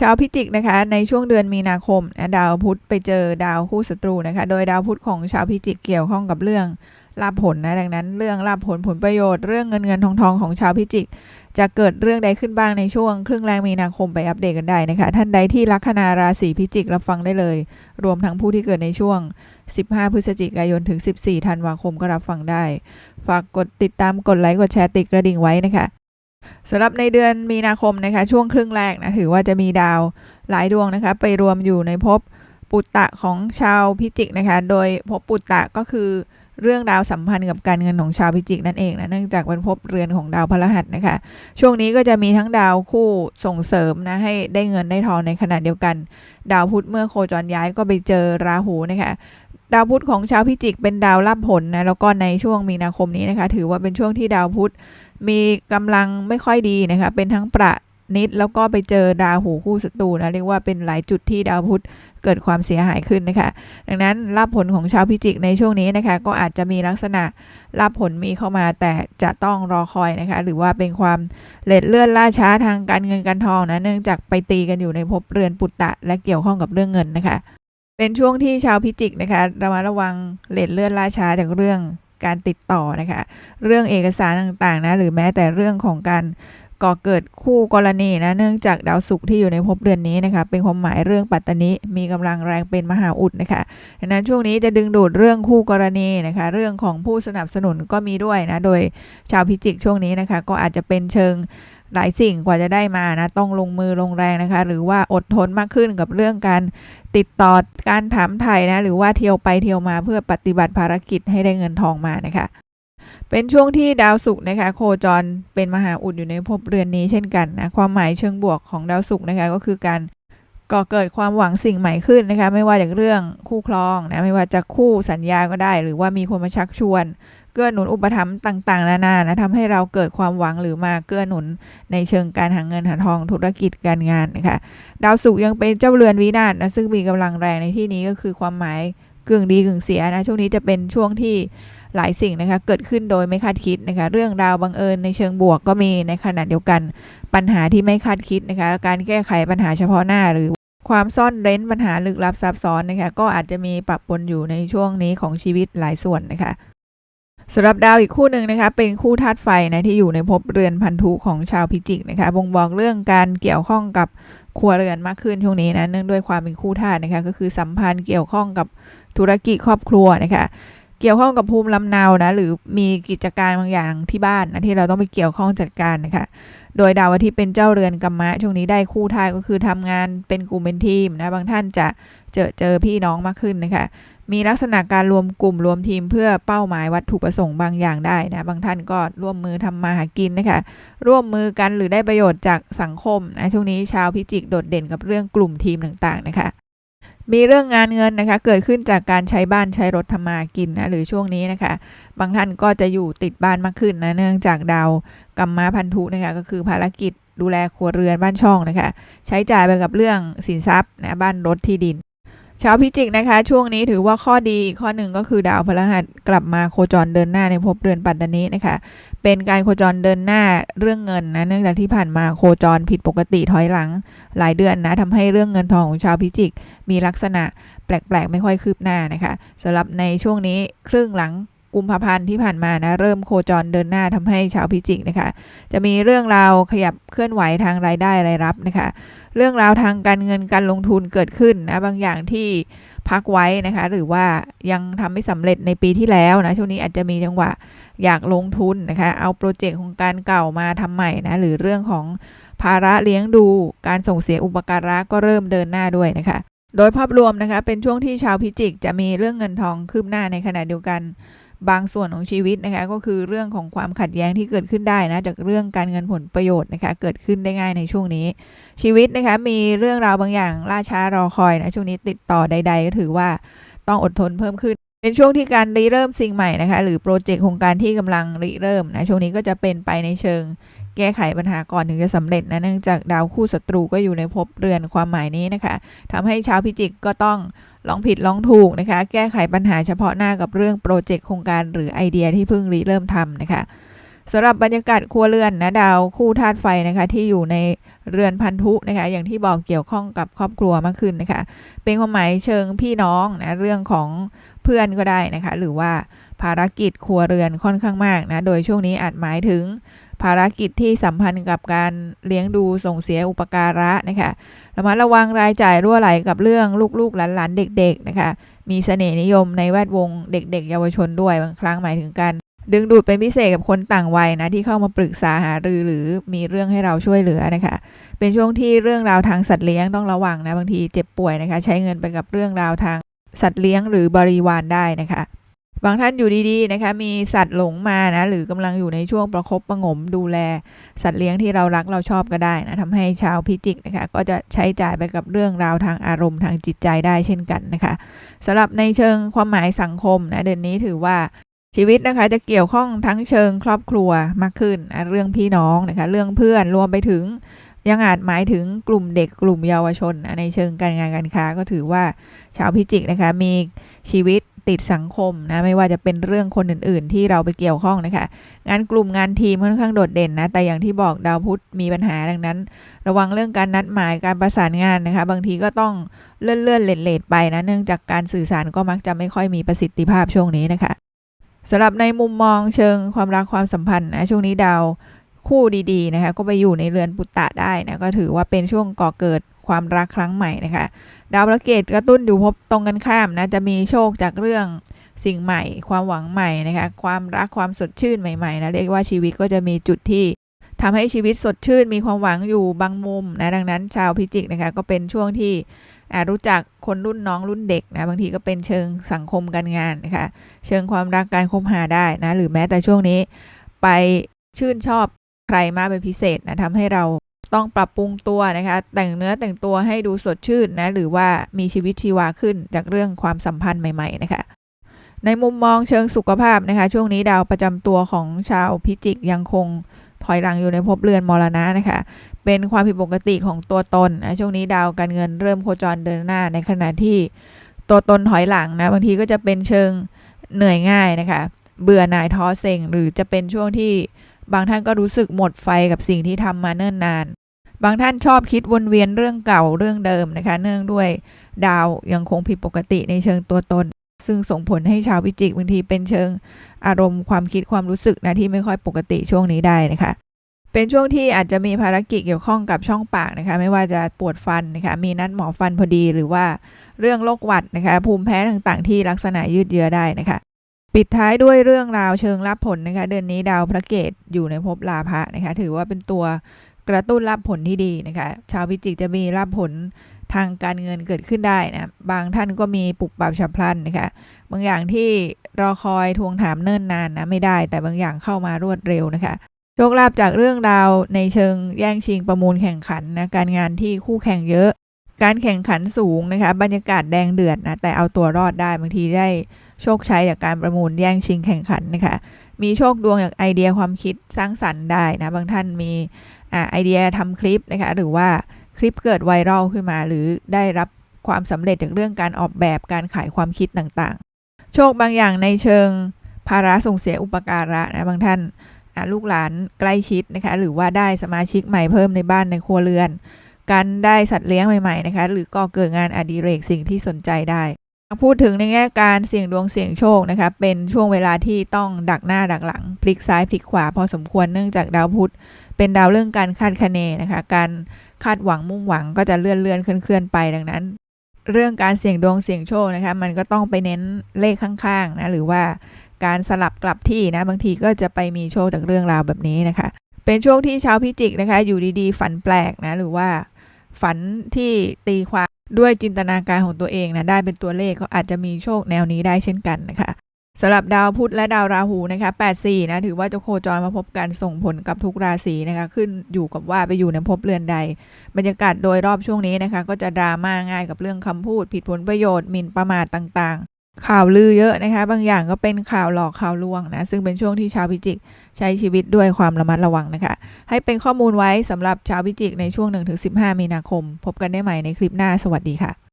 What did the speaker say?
ชาวพิจิกนะคะในช่วงเดือนมีนาคมนะดาวพุธไปเจอดาวคู่ศัตรูนะคะ โดยดาวพุธของชาวพิจิกเกี่ยวข้องกับเรื่องลาภผลนะดังนั้นเรื่องลาภผลผลประโยชน์เรื่องเงินเงินทองทองของชาวพิจิก จะเกิดเรื่องใดขึ้นบ้างในช่วงครึ่งแรกมีนาคมไปอัปเดตกันได้นะคะ ท่านใดที่ลัคนาราศีพิจิกรับฟังได้เลย รวมทั้งผู้ที่เกิดในช่วง 15 พฤศจิกายนถึง 14 ธันวาคมก็รับฟังได้ ฝากกดติดตามกดไลค์กดแชร์ติดกระดิ่งไว้นะคะ สำหรับในเดือนมีนาคมนะคะช่วงครึ่งแรกนะถือว่าจะมีดาวหลายดวงนะคะไปรวมอยู่ในภพปุตตะของชาวพิจิกนะคะโดยภพปุตตะก็คือเรื่องราวสัมพันธ์กับการเงินของชาวพิจิกนั่นเองนะเนื่องจากเป็นภพเรือนของดาวพฤหัสนะคะ ช่วงนี้ก็จะมีทั้งดาวคู่ส่งเสริมนะให้ได้เงินได้ทองในขณะเดียวกัน ดาวพุธเมื่อโคจรย้ายก็ไปเจอราหูนะคะ ดาวพุธของชาวพิจิกเป็นดาวรับผลนะแล้วก็ในช่วงมีนาคมนี้นะคะ ถือว่าเป็นช่วงที่ดาวพุธมีกำลังไม่ค่อยดีนะคะ เป็นทั้งประนิดแล้วก็ไปเจอดาวหูคู่ศัตรูนะเรียกว่าเป็นหลายจุดที่ดาวพุธเกิดความเสียหายขึ้นนะคะ ดังนั้นรับผลของชาวพิจิกในช่วงนี้นะคะ ก็อาจจะมีลักษณะรับผลมีเข้ามาแต่จะต้องรอคอยนะคะ หรือว่าเป็นความเลดเลื่อนล่าช้าทางการเงินการทองนะเนื่องจากไปตีกันอยู่ในภพเรือนปุตตะ และเกี่ยวข้องกับเรื่องเงินนะคะ เป็นช่วงที่ชาวพิจิกนะคะระมัดระวังเลดเลื่อนล่าช้าจากเรื่องการติดต่อนะคะ เรื่องเอกสารต่างๆนะหรือแม้แต่เรื่องของการก่อเกิดคู่กรณีนะเนื่องจากดาวศุกร์ที่อยู่ในภพเดือนนี้นะคะเป็นความหมายเรื่องปัตตานิมีกำลังแรงเป็นมหาอุดนะคะดังนั้นช่วงนี้จะดึงดูดเรื่องคู่กรณีนะคะ เรื่องของผู้สนับสนุนก็มีด้วยนะโดยชาวพิจิกช่วงนี้นะคะ ก็อาจจะเป็นเชิง หลายสิ่งกว่าจะได้มานะต้องลงมือลงแรงนะคะ หรือว่าอดทนมากขึ้นกับเรื่องการติดต่อการถามไถ่นะหรือว่าเที่ยวไปเที่ยวมาเพื่อปฏิบัติภารกิจให้ได้เงินทองมานะคะ เป็นช่วงที่ดาวศุกร์นะคะ โคจรเป็นมหาอุดอยู่ในภพเรือนนี้เช่นกันนะความหมายเชิงบวกของดาวศุกร์นะคะก็คือการก่อเกิดความหวังสิ่งใหม่ขึ้นนะคะ ไม่ว่าจากเรื่องคู่ครองนะไม่ว่าจะคู่สัญญาก็ได้ หรือว่ามีคนมาชักชวน เกื้อหนุนอุปถัมภ์ต่างๆ นานานะทำให้เราเกิดความหวังหรือมาเกื้อหนุนในเชิงการหาเงินหาทองธุรกิจการงานนะคะดาวศุกร์ยังเป็นเจ้าเรือนวินาศนะซึ่งมีกำลังแรงในที่นี้ก็คือความหมายกึ่งดีกึ่งเสียนะช่วงนี้จะเป็นช่วงที่หลายสิ่งนะคะเกิดขึ้นโดยไม่คาดคิดนะคะเรื่องราวบังเอิญในเชิงบวกก็มีในขณะเดียวกันปัญหาที่ไม่คาดคิดนะคะการแก้ไขปัญหาเฉพาะหน้าหรือความซ่อนเร้นปัญหาลึกลับซับซ้อนนะคะก็อาจจะมีปะปนอยู่ในช่วงนี้ของชีวิตหลายส่วนนะคะ สำหรับดาวอีกคู่หนึ่งนะคะเป็นคู่ธาตุไฟนะที่อยู่ในภพเรือนพันธุของชาวพิจิกนะคะบ่งบอกเรื่องการเกี่ยวข้องกับครัวเรือนมากขึ้นช่วงนี้นะเนื่องด้วยความเป็นคู่ธาตุนะคะก็คือสัมพันธ์เกี่ยวข้องกับธุรกิจครอบครัวนะคะเกี่ยวข้องกับภูมิลำเนานะหรือมีกิจการบางอย่างที่บ้านนะที่เราต้องไปเกี่ยวข้องจัดการนะคะโดยดาวอาทิตย์เป็นเจ้าเรือนกัมมะ ช่วงนี้ได้คู่ธาตุก็คือทำงานเป็นกลุ่มเป็นทีมนะบางท่านจะเจอเจอพี่น้องมากขึ้นนะคะ มีลักษณะการรวมกลุ่มรวมทีมเพื่อเป้าหมายวัตถุประสงค์บางอย่างได้นะ บางท่านก็ร่วมมือทำมาหากินนะคะ ร่วมมือกันหรือได้ประโยชน์จากสังคมนะ ช่วงนี้ชาวพิจิกโดดเด่นกับเรื่องกลุ่มทีมต่างๆนะคะ มีเรื่องงานเงินนะคะ เกิดขึ้นจากการใช้บ้านใช้รถทำมากินนะ หรือช่วงนี้นะคะ บางท่านก็จะอยู่ติดบ้านมากขึ้นนะ เนื่องจากดาวกัมมาพันธุนะคะ ก็คือภารกิจดูแลครัวเรือนบ้านช่องนะคะ ใช้จ่ายไปกับเรื่องสินทรัพย์นะ บ้านรถที่ดิน ชาวพิจิกนะคะ ช่วงนี้ถือว่าข้อดีอีกข้อหนึ่งก็คือดาวพฤหัสกลับมาโคจรเดินหน้าในภพเรือนปัตตานีนะคะ เป็นการโคจรเดินหน้าเรื่องเงินนะเนื่องจากที่ผ่านมาโคจรผิดปกติถอยหลังหลายเดือนนะทำให้เรื่องเงินทองของชาวพิจิก มีลักษณะแปลกๆ ไม่ค่อยคืบหน้านะคะสำหรับในช่วงนี้ครึ่งหลัง กุมภาพันธ์ที่ผ่านมานะเริ่มโคจรเดินหน้าทำให้ชาวพิจิกนะคะ จะมีเรื่องราวขยับเคลื่อนไหวทางรายได้รายรับนะคะ เรื่องราวทางการเงินการลงทุนเกิดขึ้นนะบางอย่างที่พักไว้นะคะ หรือว่ายังทำไม่สำเร็จในปีที่แล้วนะช่วงนี้อาจจะมีจังหวะอยากลงทุนนะคะ เอาโปรเจกต์ของการเก่ามาทำใหม่นะหรือเรื่องของภาระเลี้ยงดูการส่งเสียอุปการะก็เริ่มเดินหน้าด้วยนะคะโดยภาพรวมนะคะเป็นช่วงที่ชาวพิจิกจะมีเรื่องเงินทองคืบหน้าในขณะเดียวกัน บางส่วนของชีวิตนะคะก็คือเรื่องของความขัดแย้งที่เกิดขึ้นได้นะจากเรื่องการเงินผลประโยชน์นะคะเกิดขึ้นได้ง่ายในช่วงนี้ ชีวิตนะคะมีเรื่องราวบางอย่างล่าช้ารอคอยนะช่วงนี้ติดต่อใด ๆ ก็ถือว่าต้องอดทนเพิ่มขึ้น เป็นช่วงที่การริเริ่มสิ่งใหม่นะคะหรือโปรเจกต์โครงการที่กำลังริเริ่มนะช่วงนี้ก็จะเป็นไปในเชิง แก้ไขปัญหาก่อนถึงจะสำเร็จนะเนื่องจากดาวคู่ศัตรูก็อยู่ในภพเรือนความหมายนี้นะคะทำให้ชาวพิจิกก็ต้องลองผิดลองถูกนะคะ แก้ไขปัญหาเฉพาะหน้ากับเรื่องโปรเจกต์โครงการหรือไอเดียที่เพิ่งริเริ่มทำนะคะสำหรับบรรยากาศครัวเรือนนะดาวคู่ธาตุไฟนะคะที่อยู่ในเรือนพันธุนะคะอย่างที่บอกเกี่ยวข้องกับครอบครัวมากขึ้นนะคะ เป็นความหมายเชิงพี่น้องนะเรื่องของเพื่อนก็ได้นะคะ หรือว่าภารกิจครัวเรือนค่อนข้างมากนะโดยช่วงนี้อาจหมายถึง ภารกิจที่สัมพันธ์กับการเลี้ยงดูส่งเสียอุปการะนะคะระมัดระวังรายจ่ายรั่วไหลกับเรื่องลูกๆหลานๆเด็ก ๆนะคะ มีเสน่ห์นิยมในแวดวงเด็ก ๆ เยาวชนด้วยบางครั้งหมายถึงการดึงดูดเป็นพิเศษกับคนต่างวัยนะที่เข้ามาปรึกษาหารือหรือมีเรื่องให้เราช่วยเหลือนะคะ เป็นช่วงที่เรื่องราวทางสัตว์เลี้ยงต้องระวังนะบางทีเจ็บป่วยนะคะ ใช้เงินไปกับเรื่องราวทางสัตว์เลี้ยงหรือบริวารได้นะคะ บางท่านอยู่ดีๆนะคะมีสัตว์หลงมานะหรือกำลังอยู่ในช่วงประคบประงมดูแล สัตว์เลี้ยงที่เรารักเราชอบก็ได้นะทำให้ชาวพิจิกนะคะก็จะใช้จ่ายไปกับเรื่องราวทางอารมณ์ทางจิตใจได้เช่นกันนะคะสำหรับในเชิงความหมายสังคมนะเดือนนี้ถือว่าชีวิตนะคะจะเกี่ยวข้องทั้งเชิงครอบครัวมากขึ้นนะเรื่องพี่น้องนะคะเรื่องเพื่อนรวมไปถึงยังอาจหมายถึงกลุ่มเด็กกลุ่มเยาวชนนะในเชิงการงานการค้าก็ถือว่าชาวพิจิกนะคะมีชีวิต ติดสังคมนะไม่ว่าจะเป็นเรื่องคนอื่น ๆ ที่เราไปเกี่ยวข้องนะคะงานกลุ่มงานทีมค่อนข้างโดดเด่นนะแต่อย่างที่บอกดาวพุธมีปัญหาดังนั้น ระวังเรื่องการนัดหมายการประสานงานนะคะ บางทีก็ต้องเลื่อนเลื่อนเลทเลทไปนะเนื่องจากการสื่อสารก็มักจะไม่ค่อยมีประสิทธิภาพช่วงนี้นะคะสำหรับในมุมมองเชิงความรักความสัมพันธ์นะช่วงนี้ดาวคู่ดีๆนะคะก็ไปอยู่ในเรือนปุตตะได้นะก็ถือว่าเป็นช่วงก่อเกิด ความรักครั้งใหม่นะคะดาวพระเกตกระตุ้นอยู่พบตรงกันข้ามนะจะมีโชคจากเรื่องสิ่งใหม่ ความหวังใหม่นะคะความรักความสดชื่นใหม่ๆนะเรียกว่าชีวิตก็จะมีจุดที่ทำให้ชีวิตสดชื่นมีความหวังอยู่บางมุมนะดังนั้นชาวพิจิกนะคะก็เป็นช่วงที่รู้จักคนรุ่นน้องรุ่นเด็กนะบางทีก็เป็นเชิงสังคมการงานนะคะเชิงความรักการคบหาได้นะหรือแม้แต่ช่วงนี้ ไปชื่นชอบใครมากเป็นพิเศษนะทำให้เรา ต้องปรับปรุงตัวนะคะ แต่งเนื้อแต่งตัวให้ดูสดชื่นนะ หรือว่ามีชีวิตชีวาขึ้นจากเรื่องความสัมพันธ์ใหม่ ๆ นะคะในมุมมองเชิงสุขภาพนะคะ ช่วงนี้ดาวประจำตัวของชาวพิจิกยังคงถอยหลังอยู่ในภพเรือนมรณะนะคะ เป็นความผิดปกติของตัวตนนะช่วงนี้ดาวการเงินเริ่มโคจรเดินหน้าในขณะที่ตัวตนถอยหลังนะบางทีก็จะเป็นเชิงเหนื่อยง่ายนะคะ เบื่อหน่ายท้อเซ็งหรือจะเป็นช่วงที่บางท่านก็รู้สึกหมดไฟกับสิ่งที่ทำมาเนิ่นนาน บางท่านชอบคิดวนเวียนเรื่องเก่าเรื่องเดิมนะคะ เนื่องด้วยดาวยังคงผิดปกติในเชิงตัวตน ซึ่งส่งผลให้ชาวพิจิกบางทีเป็นเชิงอารมณ์ความคิดความรู้สึกนะที่ไม่ค่อยปกติช่วงนี้ได้นะคะ เป็นช่วงที่อาจจะมีภารกิจเกี่ยวข้องกับช่องปากนะคะ ไม่ว่าจะปวดฟันนะคะมีนัดหมอฟันพอดีหรือว่าเรื่องโรคหวัดนะคะ ภูมิแพ้ต่างๆ ที่ลักษณะยืดเยื้อได้นะคะปิดท้ายด้วยเรื่องราวเชิงรับผลนะคะ เดือนนี้ดาวพระเกตอยู่ในภพลาภะนะคะ ถือว่าเป็นตัว กระตุ้นรับผลที่ดีนะคะ ชาวพิจิกจะมีรับผลทางการเงินเกิดขึ้นได้นะบางท่านก็มีปุกปับฉับพลันนะคะบางอย่างที่รอคอยทวงถามเนิ่นนานนะไม่ได้ แต่บางอย่างเข้ามารวดเร็วนะคะโชคลาภจากเรื่องราวในเชิงแย่งชิงประมูลแข่งขันนะการงานที่คู่แข่งเยอะ การแข่งขันสูงนะคะ บรรยากาศแดงเดือดนะแต่เอาตัวรอดได้บางทีได้โชคชัยจากการประมูลแย่งชิงแข่งขันนะคะมีโชคดวงจากไอเดียความคิดสร้างสรรค์ได้นะบางท่านมีอไอเดียทำคลิปนะคะหรือว่าคลิปเกิดไวรัลขึ้นมา หรือได้รับความสำเร็จจากเรื่องการออกแบบการขายความคิดต่างๆ โชคบางอย่างในเชิงภาระส่งเสียอุปการะนะบางท่านลูกหลานใกล้ชิดนะคะหรือว่าได้สมาชิกใหม่เพิ่มในบ้านในครัวเรือน การได้สัตว์เลี้ยงใหม่ๆนะคะ หรือก็เกิดงานอดิเรกสิ่งที่สนใจได้พูดถึงในแง่การเสี่ยงดวงเสี่ยงโชคนะคะ เป็นช่วงเวลาที่ต้องดักหน้าดักหลัง พลิกซ้ายพลิกขวาพอสมควรเนื่องจากดาวพุธเป็นดาวเรื่องการคาดคะเนนะคะ การคาดหวังมุ่งหวังก็จะเลื่อนเลื่อนเคลื่อนเคลื่อนไปดังนั้น เรื่องการเสี่ยงดวงเสี่ยงโชคนะคะ มันก็ต้องไปเน้นเลขข้างๆนะหรือว่าการสลับกลับที่นะบางทีก็จะไปมีโชคจากเรื่องราวแบบนี้นะคะ เป็นช่วงที่ชาวพิจิกนะคะ อยู่ดีๆ ฝันแปลกนะหรือว่า ฝันที่ตีความด้วยจินตนาการของตัวเองนะได้เป็นตัวเลขก็อาจจะมีโชคแนวนี้ได้เช่นกันนะคะสำหรับดาวพุธและดาวราหูนะคะ84นะถือว่าจะโคจรมาพบกันส่งผลกับทุกราศีนะคะ ขึ้นอยู่กับว่าไปอยู่ในภพเรือนใด บรรยากาศโดยรอบช่วงนี้นะคะ ก็จะดราม่าง่ายกับเรื่องคำพูด ผิดผลประโยชน์หมิ่นประมาทต่าง ข่าวลือเยอะนะคะ บางอย่างก็เป็นข่าวหลอกข่าวลวงนะซึ่งเป็นช่วงที่ชาวพิจิกใช้ชีวิตด้วยความระมัดระวังนะคะ ให้เป็นข้อมูลไว้สำหรับชาวพิจิกในช่วง 1-15 มีนาคม พบกันได้ใหม่ในคลิปหน้าสวัสดีค่ะ